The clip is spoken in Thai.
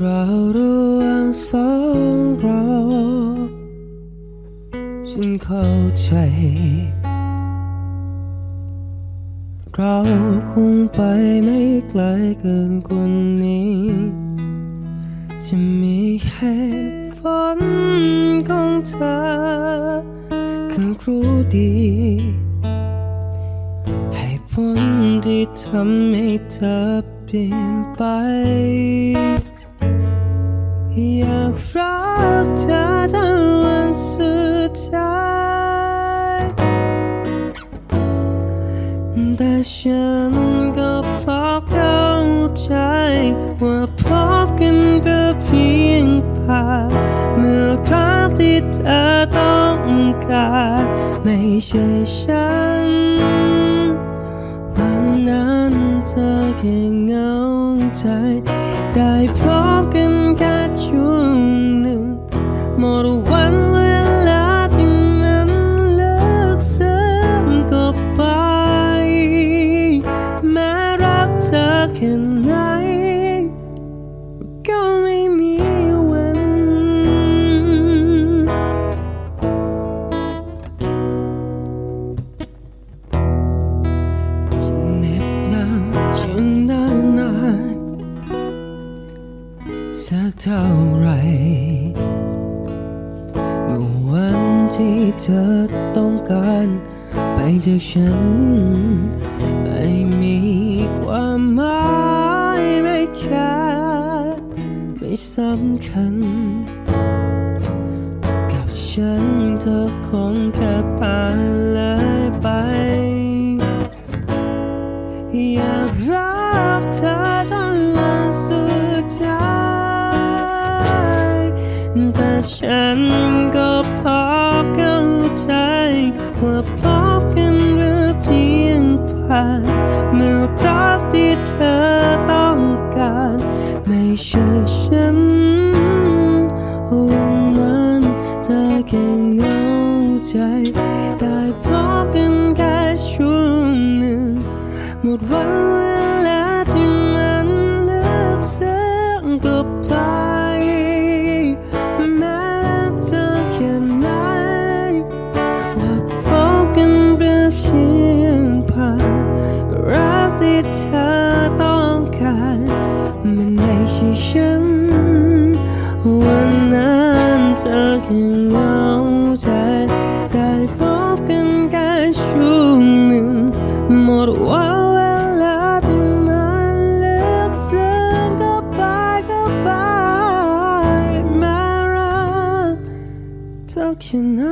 เราระหว่างสองเราฉันเข้าใจ เราคงไปไม่ไกลเกินกว่านี้ จะมีเหตุผลของเธอคือรู้ดีให้ผลที่ทำให้เธอเปลี่ยนไป ดท้ายแต่ฉันก็พอเข้าใจ ว่าพบกันเพื่อเพียงผ่านเมื่อครักที่เธอต้องการไม่ใช่ฉันวันนั้นเธอแค่เงาใจ ได้พบ สักเท่าไร เมื่อวันที่เธอต้องการ ไปจากฉัน ไม่มีความหมายไม่แค่ไม่สำคัญ กับฉันเธอคงแค่ผ่านเลยไป อยากรัก ฉันก็พอเข้าใจว่าพบกันหรือเพียงผ่านเมื่อรักที่เธอต้องการ ไม่ใช่ฉันวันนั้นเธอแค่เหงาใจ ได้พบกันแค่ช่วงหนึ่งหมดวัน ที่เธอต้องการ มันไม่ใช่ฉัน วันนั้นเธอแค่เหงาใจ ได้พบกันแค่ช่วงหนึ่ง หมดวันเวลาที่มันเลือกซึ้งก็ไปก็ไปแม้รักเธอแค่ไหน